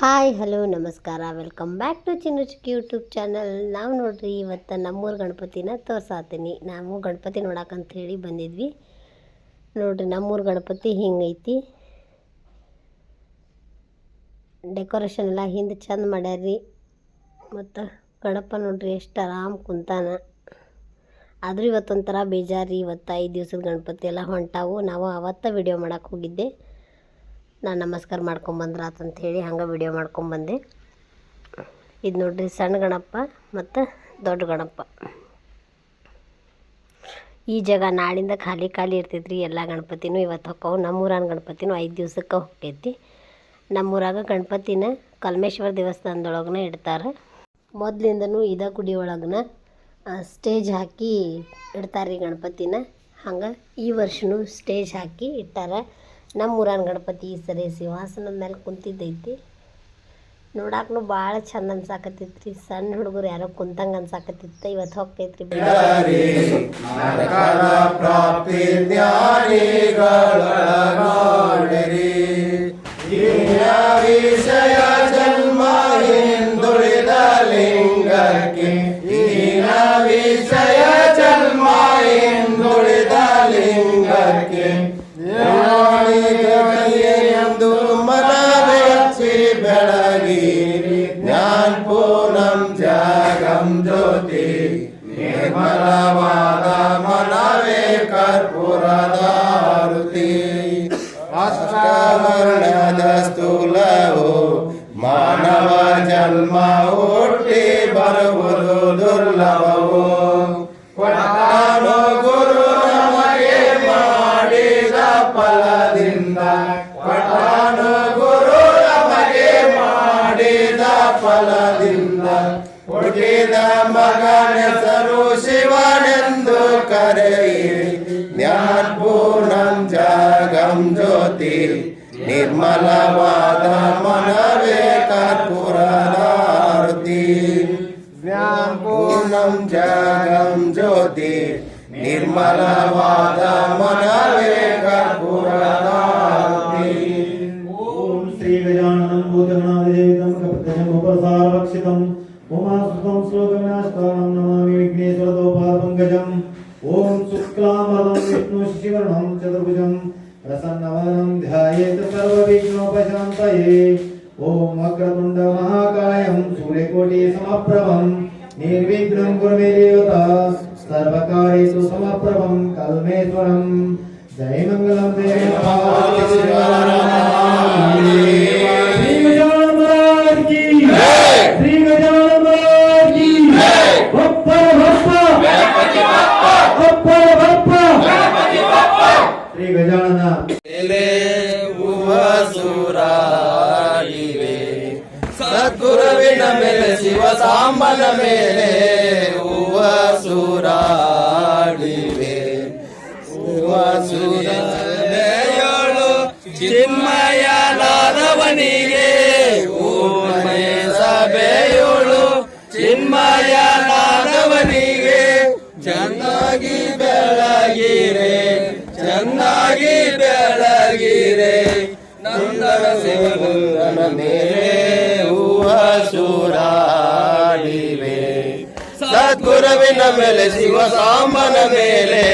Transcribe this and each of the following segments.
Hi, hello, ನಮಸ್ಕಾರ. Welcome back to Chinnu Chikki YouTube channel ನಾವು ನೋಡ್ರಿ, ಇವತ್ತು ನಮ್ಮೂರು ಗಣಪತಿನ ತೋರ್ಸಾತೀನಿ. ನಾವು ಗಣಪತಿ ನೋಡಕ್ಕಂತ ಹೇಳಿ ಬಂದಿದ್ವಿ. ನೋಡ್ರಿ, ನಮ್ಮೂರು ಗಣಪತಿ ಹಿಂಗೈತಿ? ಡೆಕೋರೇಷನ್ ಎಲ್ಲ ಹಿಂದೆ ಚಂದ ಮಾಡ್ಯಾರ್ರಿ. ಮತ್ತು ಗಣಪ ನೋಡ್ರಿ, ಎಷ್ಟು ಆರಾಮ್ ಕುಂತಾನ. ಆದರೂ ಇವತ್ತೊಂಥರ ಬೇಜಾರಿ ಇವತ್ತು ಐದು ದಿವ್ಸದ ಗಣಪತಿ ಎಲ್ಲ ಹೊಂಟಾವು. ನಾವು ಅವತ್ತ ವಿಡಿಯೋ ಮಾಡೋಕ್ಕೆ ಹೋಗಿದ್ದೆ. ನಾನು ನಮಸ್ಕಾರ ಮಾಡ್ಕೊಂಬಂದ್ರೆ ಹೇಳಿ ಹಂಗೆ ವಿಡಿಯೋ ಮಾಡ್ಕೊಂಬಂದೆ. ಇದು ನೋಡ್ರಿ ಸಣ್ಣ ಗಣಪ ಮತ್ತು ದೊಡ್ಡ ಗಣಪ. ಈ ಜಾಗ ನಾಳಿಂದ ಖಾಲಿ ಖಾಲಿ ಇರ್ತೈತ್ರಿ, ಎಲ್ಲ ಗಣಪತಿನೂ ಇವತ್ತು ಹೊಕ್ಕವು. ನಮ್ಮೂರನ ಗಣಪತಿನೂ ಐದು ದಿವಸಕ್ಕೆ ಹೊಕ್ಕೈತಿ. ನಮ್ಮೂರಾಗ ಗಣಪತಿನ ಕಲ್ಮೇಶ್ವರ ದೇವಸ್ಥಾನದೊಳಗನ ಇಡ್ತಾರೆ. ಮೊದಲಿಂದನೂ ಇದ ಗುಡಿ ಒಳಗನ ಸ್ಟೇಜ್ ಹಾಕಿ ಇಡ್ತಾರೆ ರೀ ಗಣಪತಿನ. ಹಂಗೆ ಈ ವರ್ಷನೂ ಸ್ಟೇಜ್ ಹಾಕಿ ಇಟ್ಟಾರ. ನಮ್ಮ ಊರನ ಗಣಪತಿ ಈ ಸರಿ ಸಿಂಹಾಸನದ ಮೇಲೆ ಕುಂತಿದ್ದೈತಿ. ನೋಡಾಕ್ನು ಭಾಳ ಚಂದ ಅನ್ಸಾಕತ್ತೈತ್ರಿ. ಸಣ್ಣ ಹುಡುಗರು ಯಾರೋ ಕುಂತಂಗೆ ಅನ್ಸಾಕತ್ತಿತ್ತ ಇವತ್ತು ಹೋಗ್ತೈತ್ರಿ ಜನ್ಮ ಹಿಂದುಳಿದ ಲಿಂಗಕ್ಕೆ. ಜಾಗಂ ಜ್ಯೋತಿ ನಿರ್ಮಲವಾದ ಮನವೇ ಕರ್ಪೂರದಾರುತಿ ಅಷ್ಟವರ್ಣದ ಸ್ಥೂಲವು ಮಾನವ ಜನ್ಮ ಹುಟ್ಟಿ ಬರುವುದು ದುರ್ಲಭವು. ಫಲದಿಂದ. ಕೊಟ್ಟಾನು ಗುರು ನಮಗೆ ಮಾಡಿದ ಫಲದಿಂದ ಹುಟ್ಟಿದ ಮಗನೆಸರು ಶಿವನೆಂದು ಕರೆಯಿರಿ ಜ್ಞಾನಪೂರ್ಣಂ ಜಾಗಂ ಜ್ಯೋತಿ ನಿರ್ಮಲವಾದ ಮನವೇ ಕರ್ಪೂರದಾರುತಿ ಜ್ಞಾನಪೂರ್ಣಂ ಜಾಗಂ ಜ್ಯೋತಿ ನಿರ್ಮಲವಾದ ಮನವೇ ಕರ್ಪೂರದಾರುತಿ ಓಂ ಶ್ರೀ ಗಜಾನನಂ ಭೂತಗಣಾಧಿದೇವಿತಂ ಕಪಿತಜಮುಪಸಾರಭಕ್ಷಿತಂ ಉಮಾಸುತಂ उमासुतं श्लोकविनाशकारणं नमामि विघ्नेश्वरदोपालपङ्कजम् ॐ शुक्लामरं विष्णुशिशिवर्णं चतुर्भुजं प्रसन्नवनं ध्यायेत सर्वविघ्नोपशान्तये। ॐ वक्रतुण्डमहाकायं सूर्यकोटिसमप्रभं। निर्विघ्नं कुरु मे देवता, सर्वकारेषु समप्रभं कल्मेश्वरं जय मङ्गलं देवा ಸದ್ಗುರುವಿನ ಮೇಲೆ, ಶಿವ ಸಾಂಬನ ಮೇಲೆ ಹೂವ ಸುರಾಡಿವೆ. ಹೂವ ಸುರೇಳು ಚಿನ್ಮಯ ನಾದವನಿಗೆ ಊಮೆ ಸಭೆಯೋಳು ಚಿನ್ಮಯ ನಾದವನಿಗೆ ಚೆನ್ನಾಗಿ ಬೆಳಗಿರೆ ಚೆನ್ನಾಗಿ ಬೆಳಗಿರೆ. ನಂದನ ಶಿವನಂದನ ಮೇಲೆ ಸೂರಾಡಿವೆ ಸದ್ಗುರುವಿನ ಮೇಲೆ, ಶಿವ ಸಾಂಬನ ಮೇಲೆ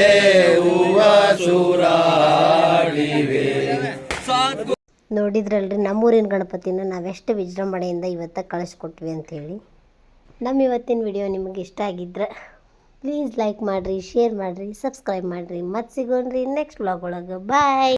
ಹೂವ ಸುರಾಡಿವೆ ನೋಡಿದ್ರಲ್ರಿ, ನಮ್ಮೂರಿನ ಗಣಪತಿನ ನಾವೆಷ್ಟು ವಿಜೃಂಭಣೆಯಿಂದ ಇವತ್ತು ಕಳಿಸ್ಕೊಟ್ವಿ ಅಂತೇಳಿ. ನಮ್ಮ ಇವತ್ತಿನ ವಿಡಿಯೋ ನಿಮಗೆ ಇಷ್ಟ ಆಗಿದ್ರೆ ಪ್ಲೀಸ್ ಲೈಕ್ ಮಾಡಿರಿ ಶೇರ್ ಮಾಡಿರಿ ಸಬ್ಸ್ಕ್ರೈಬ್ ಮಾಡಿರಿ. ಮತ್ತೆ ಸಿಗೋಣ್ರಿ ನೆಕ್ಸ್ಟ್ ಬ್ಲಾಗ್ ಒಳಗೆ. ಬಾಯ್